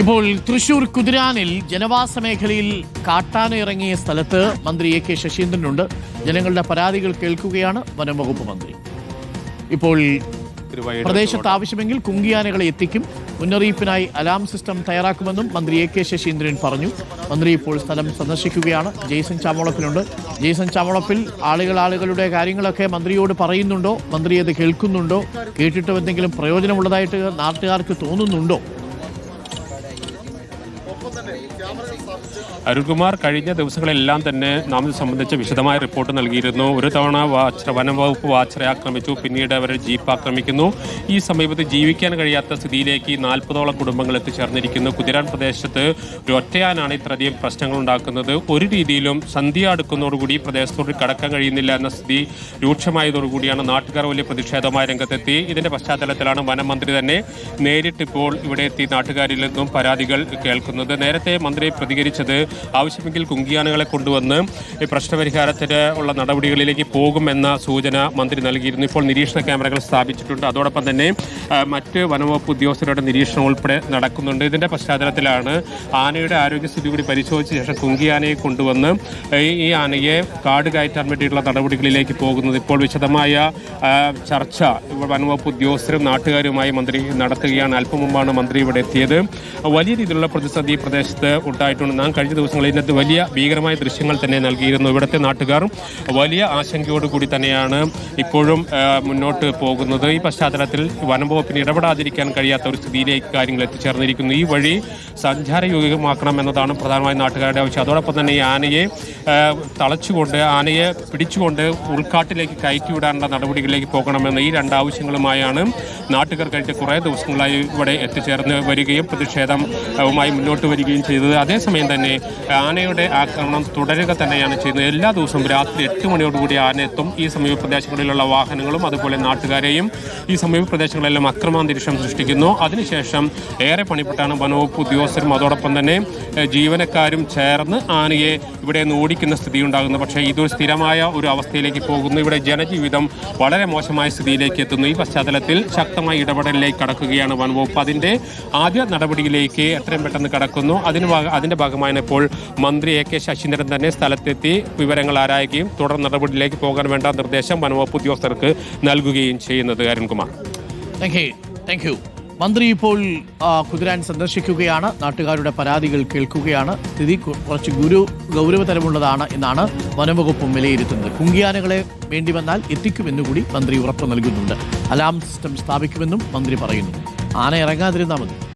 ഇപ്പോൾ തൃശൂർ കുതിരാനിൽ ജനവാസ മേഖലയിൽ കാട്ടാനിറങ്ങിയ സ്ഥലത്ത് മന്ത്രി എ കെ ശശീന്ദ്രനുണ്ട്. ജനങ്ങളുടെ പരാതികൾ കേൾക്കുകയാണ് വനംവകുപ്പ് മന്ത്രി. ഇപ്പോൾ പ്രദേശത്ത് ആവശ്യമെങ്കിൽ കുങ്കിയാനകളെ എത്തിക്കും. മുന്നറിയിപ്പിനായി അലാം സിസ്റ്റം തയ്യാറാക്കുമെന്നും മന്ത്രി എ കെ ശശീന്ദ്രൻ പറഞ്ഞു. മന്ത്രി ഇപ്പോൾ സ്ഥലം സന്ദർശിക്കുകയാണ്. ജെയ്സൺ ചാമോളപ്പിലുണ്ട് ജെയ്സൺ ചാമോളപ്പിൽ ആളുകൾ ആളുകളുടെ കാര്യങ്ങളൊക്കെ മന്ത്രിയോട് പറയുന്നുണ്ടോ? മന്ത്രി അത് കേൾക്കുന്നുണ്ടോ? കേട്ടിട്ടും എന്തെങ്കിലും പ്രയോജനമുള്ളതായിട്ട് നാട്ടുകാർക്ക് തോന്നുന്നുണ്ടോ? കടയിൽ അരുൺകുമാർ കഴിഞ്ഞ ദിവസങ്ങളെല്ലാം തന്നെ നാം ഇത് സംബന്ധിച്ച് വിശദമായ റിപ്പോർട്ട് നൽകിയിരുന്നു. ഒരു തവണ വാച്ച് വനംവകുപ്പ് വാച്ചറെ ആക്രമിച്ചു. പിന്നീട് അവർ ജീപ്പ് ആക്രമിക്കുന്നു. ഈ സമീപത്ത് ജീവിക്കാൻ കഴിയാത്ത സ്ഥിതിയിലേക്ക് നാൽപ്പതോളം കുടുംബങ്ങൾ എത്തിച്ചേർന്നിരിക്കുന്നു. കുതിരാൻ പ്രദേശത്ത് ഒറ്റയാനാണ് ഇത്രയധികം പ്രശ്നങ്ങൾ ഉണ്ടാക്കുന്നത്. ഒരു രീതിയിലും സന്ധ്യ അടുക്കുന്നതോടുകൂടി പ്രദേശത്തോട് കടക്കാൻ കഴിയുന്നില്ല എന്ന സ്ഥിതി രൂക്ഷമായതോടുകൂടിയാണ് നാട്ടുകാർ വലിയ പ്രതിഷേധമായി രംഗത്തെത്തി. ഇതിന്റെ പശ്ചാത്തലത്തിലാണ് വനം മന്ത്രി തന്നെ നേരിട്ടിപ്പോൾ ഇവിടെ എത്തി നാട്ടുകാരിൽ നിന്നും പരാതികൾ കേൾക്കുന്നത്. നേരത്തെ മന്ത്രി പ്രതികരിച്ചത് ആവശ്യമെങ്കിൽ കുങ്കിയാനകളെ കൊണ്ടുവന്ന് പ്രശ്നപരിഹാരത്തിന് ഉള്ള നടപടികളിലേക്ക് പോകുമെന്ന സൂചന മന്ത്രി നൽകിയിരുന്നു. ഇപ്പോൾ നിരീക്ഷണ ക്യാമറകൾ സ്ഥാപിച്ചിട്ടുണ്ട്. അതോടൊപ്പം തന്നെ മറ്റ് വനംവകുപ്പ് ഉദ്യോഗസ്ഥരുടെ നിരീക്ഷണം ഉൾപ്പെടെ നടക്കുന്നുണ്ട്. ഇതിന്റെ പശ്ചാത്തലത്തിലാണ് ആനയുടെ ആരോഗ്യസ്ഥിതി കൂടി പരിശോധിച്ച ശേഷം കുങ്കിയാനയെ കൊണ്ടുവന്ന് ഈ ആനയെ കാട് കയറ്റാൻ വേണ്ടിയിട്ടുള്ള നടപടികളിലേക്ക് പോകുന്നത്. ഇപ്പോൾ വിശദമായ ചർച്ച വനംവകുപ്പ് ഉദ്യോഗസ്ഥരും നാട്ടുകാരുമായി മന്ത്രി നടത്തുകയാണ്. അല്പം മുമ്പാണ് മന്ത്രി ഇവിടെ എത്തിയത്. വലിയ രീതിയിലുള്ള പ്രതിസന്ധി പ്രദേശത്ത് ഉണ്ടായിട്ടുണ്ട് നാം കഴിഞ്ഞ ദിവസങ്ങളിൽ ഇതിനകത്ത് വലിയ ഭീകരമായ ദൃശ്യങ്ങൾ തന്നെ നൽകിയിരുന്നു ഇവിടുത്തെ നാട്ടുകാരും. വലിയ ആശങ്കയോടുകൂടി തന്നെയാണ് ഇപ്പോഴും മുന്നോട്ട് പോകുന്നത്. ഈ പശ്ചാത്തലത്തിൽ വനം വകുപ്പിന് ഇടപെടാതിരിക്കാൻ കഴിയാത്ത ഒരു സ്ഥിതിയിലേക്ക് കാര്യങ്ങൾ എത്തിച്ചേർന്നിരിക്കുന്നു. ഈ വഴി സഞ്ചാരയോഗ്യമാക്കണം എന്നതാണ് പ്രധാനമായും നാട്ടുകാരുടെ ആവശ്യം. അതോടൊപ്പം തന്നെ ഈ ആനയെ തളച്ചുകൊണ്ട് ആനയെ പിടിച്ചുകൊണ്ട് ഉൾക്കാട്ടിലേക്ക് കയറ്റിവിടാനുള്ള നടപടികളിലേക്ക് പോകണമെന്ന് ഈ രണ്ട് ആവശ്യങ്ങളുമായാണ് നാട്ടുകാർ കഴിഞ്ഞ കുറേ ദിവസങ്ങളായി ഇവിടെ എത്തിച്ചേർന്ന് വരികയും പ്രതിഷേധവുമായി മുന്നോട്ട് വരികയും ചെയ്തത്. അതേസമയം തന്നെ ആനയുടെ ആക്രമണം തുടരുക തന്നെയാണ് ചെയ്യുന്നത്. എല്ലാ ദിവസവും രാത്രി എട്ട് മണിയോടുകൂടി ആന എത്തും. ഈ സമീപ പ്രദേശങ്ങളിലുള്ള വാഹനങ്ങളും അതുപോലെ നാട്ടുകാരെയും ഈ സമീപ പ്രദേശങ്ങളിലെല്ലാം അക്രമാന്തരീക്ഷം സൃഷ്ടിക്കുന്നു. അതിനുശേഷം ഏറെ പണിപ്പെട്ടാണ് വനവകുപ്പ് ഉദ്യോഗസ്ഥരും അതോടൊപ്പം തന്നെ ജീവനക്കാരും ചേർന്ന് ആനയെ ഇവിടെ നിന്ന് ഓടിക്കുന്ന സ്ഥിതി ഉണ്ടാകുന്നു പക്ഷേ ഇതൊരു സ്ഥിരമായ ഒരു അവസ്ഥയിലേക്ക് പോകുന്നു. ഇവിടെ ജനജീവിതം വളരെ മോശമായ സ്ഥിതിയിലേക്ക് എത്തുന്നു. ഈ പശ്ചാത്തലത്തിൽ ശക്തമായ ഇടപെടലിലേക്ക് കടക്കുകയാണ് വനവകുപ്പ്. അതിന്റെ ആദ്യ നടപടിയിലേക്ക് എത്രയും പെട്ടെന്ന് കടക്കുന്നു. അതിന് അതിന്റെ ഭാഗമായാണ് ഇപ്പോൾ മന്ത്രി എ കെ ശശീന്ദ്രൻ തന്നെ സ്ഥലത്തെത്തി വിവരങ്ങൾ ആരായുകയും തുടർ നടപടിയിലേക്ക് പോകാൻ വേണ്ട നിർദ്ദേശം വനംവകുപ്പ് ഉദ്യോഗസ്ഥർക്ക് നൽകുകയും ചെയ്യുന്നത്. Arunkumar. Thank you thank you മന്ത്രി ഇപ്പോൾ കുതിരാൻ സന്ദർശിക്കുകയാണ്. നാട്ടുകാരുടെ പരാതികൾ കേൾക്കുകയാണ്. സ്ഥിതി കുറച്ച് ഗുരു ഗൗരവതരമുള്ളതാണ് എന്നാണ് വനംവകുപ്പും വിലയിരുത്തുന്നത്. കുങ്കിയാനകളെ വേണ്ടി വന്നാൽ എത്തിക്കുമെന്നുകൂടി മന്ത്രി ഉറപ്പ് നൽകുന്നുണ്ട്. അലാം സിസ്റ്റം സ്ഥാപിക്കുമെന്നും മന്ത്രി പറയുന്നു. ആന ഇറങ്ങാതിരുന്നാൽ മതി.